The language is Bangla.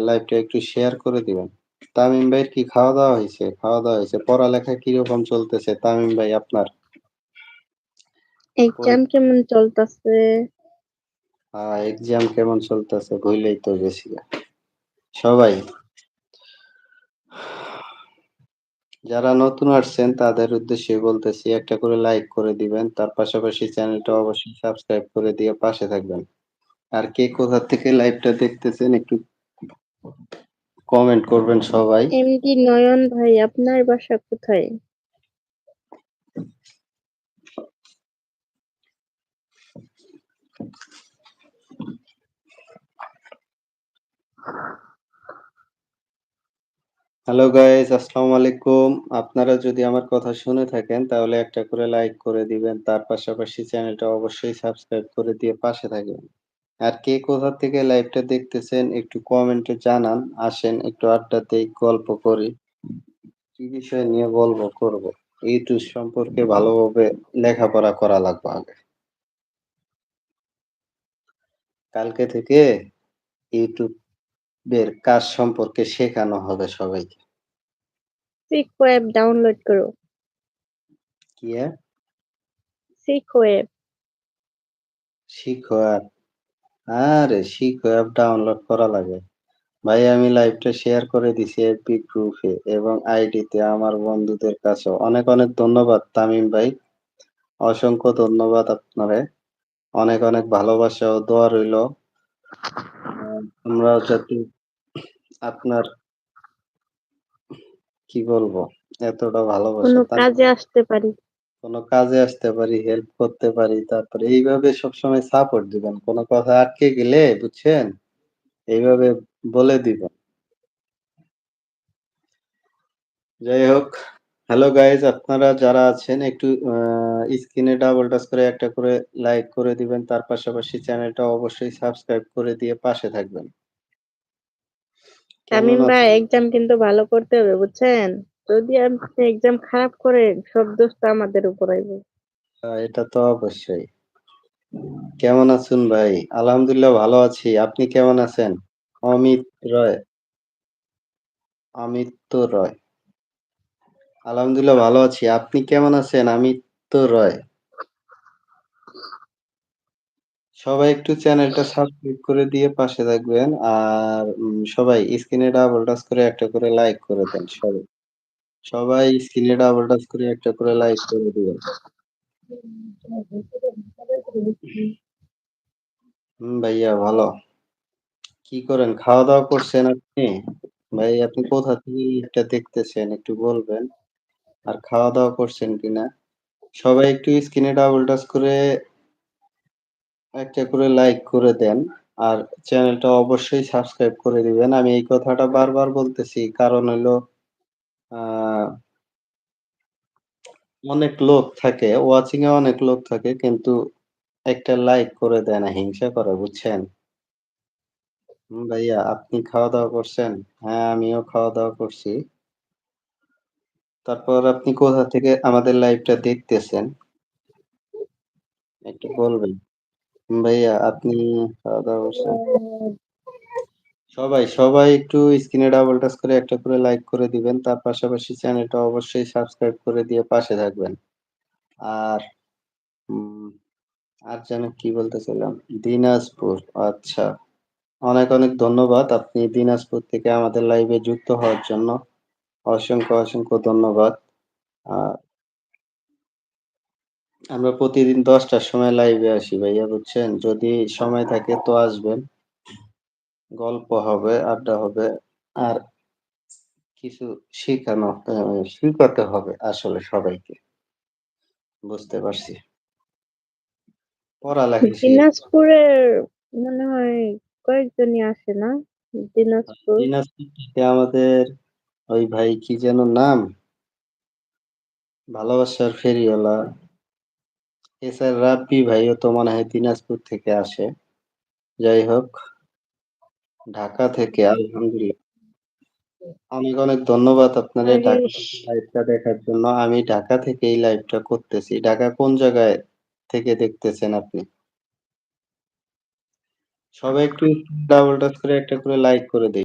লাইভটা একটু শেয়ার করে দিবেন। তামিম ভাইয়ের কি খাওয়া-দাওয়া হইছে? খাওয়া-দাওয়া হইছে। পড়ালেখা কীরকম চলতেছে তামিম ভাই আপনার? এক্সাম কেমন চলতেছে? হ্যাঁ, এক্সাম কেমন চলতেছে? ভুইলাই তো গেছি। সবাই যারা নতুন আসছেন তাদের উদ্দেশ্যে বলতেছি একটা করে লাইক করে দিবেন। তার পাশাপাশি চ্যানেলটা অবশ্যই সাবস্ক্রাইব করে দিয়ে পাশে থাকবেন। আর কে কোথা থেকে লাইভটা দেখতেছেন একটু কমেন্ট করবেন সবাই। এমডি নয়ন ভাই আপনার বাসা কোথায়? হ্যালো গাইস আসসালামু আলাইকুম। আপনারা যদি আমার কথা শুনে থাকেন তাহলে একটা করে লাইক করে দিবেন। তার পাশাপাশি চ্যানেলটা অবশ্যই সাবস্ক্রাইব করে দিয়ে পাশে থাকবেন। আর কে কোথা থেকে লাইভটা দেখতেছেন একটু কমেন্টে জানান। আসেন একটু আড্ডা দেই, গল্প করি। কি বিষয় নিয়ে গল্প করব? ইউটিউব সম্পর্কে ভালোভাবে লেখাপড়া করা লাগবে আগে। কালকে থেকে ইউটিউবের কাজ সম্পর্কে শেখানো হবে সবাইকে। সিক ওয়েব ডাউনলোড করো। কি অ্যাপ? সিক ওয়েব। শিখো অ্যাপ। আরে শিখো অ্যাপ ডাউনলোড করা লাগে। ভাই আমি লাইভটা শেয়ার করে দিছি এফবি গ্রুপে এবং আইডিতে আমার বন্ধুদের কাছে অনেক, অনেক ধন্যবাদ তামিম ভাই। অসংখ্য ধন্যবাদ আপনারে। অনেক, অনেক ভালোবাসা ও দোয়া রইল। আমরা যাতে আপনার কি বলব? এতটা ভালোবাসা কাজে আসতে পারি। কোনো কাজে আসতে পারি, হেল্প করতে পারি। তারপরে এইভাবে সবসময় সাপোর্ট দিবেন। কোনো কথা আটকে গেলে বুঝছেন? এইভাবে বলে দিবেন। যাই হোক, হ্যালো গাইজ আপনারা যারা আছেন একটু স্ক্রিনে ডাবল টাচ করে একটা করে লাইক করে দিবেন। তার পাশাপাশি চ্যানেলটা অবশ্যই সাবস্ক্রাইব করে দিয়ে পাশে থাকবেন। তামিম ভাই? এক্সাম কিন্তু ভালো করতে হবে বুঝছেন? যদি আপনি এক্সাম খারাপ করেন, সব দোষ তো আমাদের উপর আইব। এটা তো অবশ্যই। কেমন আছেন ভাই? আলহামদুলিল্লাহ ভালো আছি। আপনি কেমন আছেন? অমিত রয়। আমিত্য রয়। আলহামদুলিল্লাহ ভালো আছি। আপনি কেমন আছেন? আমিত্য রয়। সবাই একটু চ্যানেলটা সাবস্ক্রাইব করে দিয়ে পাশে থাকবেন। আর সবাই স্ক্রিনে ডাবল টাচ করে একটা করে লাইক করে দেন, সবাই। সবাই স্ক্রিনে ডাবল টাচ করে একটা করে লাইক করে দিবেন। হুম, ভাইয়া ভালো। কি করেন? খাওয়া-দাওয়া করছেন আপনি? ভাই আপনি কোথা থেকে এটা দেখতেছেন একটু বলবেন? আর খাওয়া-দাওয়া করছেন কিনা? সবাই একটু স্ক্রিনে ডাবল টাচ করে একটা করে লাইক করে দেন। আর চ্যানেলটা অবশ্যই সাবস্ক্রাইব করে দিবেন। আমি এই কথাটা বারবার বলতেছি কারণ হইল আ অনেক লোক থাকে, ওয়াচিং এ অনেক লোক থাকে কিন্তু একটা লাইক করে দেয় না, হিংসা করে বুঝছেন? ভাইয়া আপনি খাওয়া-দাওয়া করছেন? হ্যাঁ, আমিও খাওয়া-দাওয়া করছি। তারপর আপনি কোথা থেকে আমাদের লাইভটা দেখতেছেন? একটু বলবেন। ভাইয়া আপনি খাওয়া-দাওয়া করছেন? সবাই, সবাই একটু স্ক্রিনে ডাবল টাচ করে একটা করে লাইক করে দিবেন। তার পাশাপাশি চ্যানেলটা অবশ্যই সাবস্ক্রাইব করে দিয়ে পাশে থাকবেন। আর আর যেন কি বলতেছিলাম? দিনাজপুর আচ্ছা। অনেক, অনেক ধন্যবাদ। আপনি দিনাজপুর থেকে আমাদের লাইভে যুক্ত হওয়ার জন্য। অসংখ্য, অসংখ্য ধন্যবাদ। আ আমরা প্রতিদিন ১০ টার সময় লাইভে আসি ভাইয়া বুঝছেন? যদি সময় থাকে তো আসবেন। গল্প হবে, আড্ডা হবে। আর কিছু শিখানো শিখাতে হবে আসলে সবাইকে। বুঝতে পারছি। পড়ালেখা দিনাজপুরের মনে হয় কয়েকজনই আসে না? দিনাজপুর। দিনাজপুর থেকে আমাদের ওই ভাই কি যেন নাম? ভালোবাসার ফেরিওয়ালা। এছাড়া রাব্বি ভাইও তো মনে হয় দিনাজপুর থেকে আসে। যাই হোক ঢাকা থেকে আলহামদুলিল্লাহ। অনেক, অনেক ধন্যবাদ আপনারে ঢাকা! থেকে লাইভটা দেখার জন্য। আমি ঢাকা থেকে এই লাইভটা করতেছি। ঢাকা কোন জায়গায় থেকে দেখতেছেন আপনি? সবাই একটু ডাবল টাচ করে একটা করে লাইক করে দেই।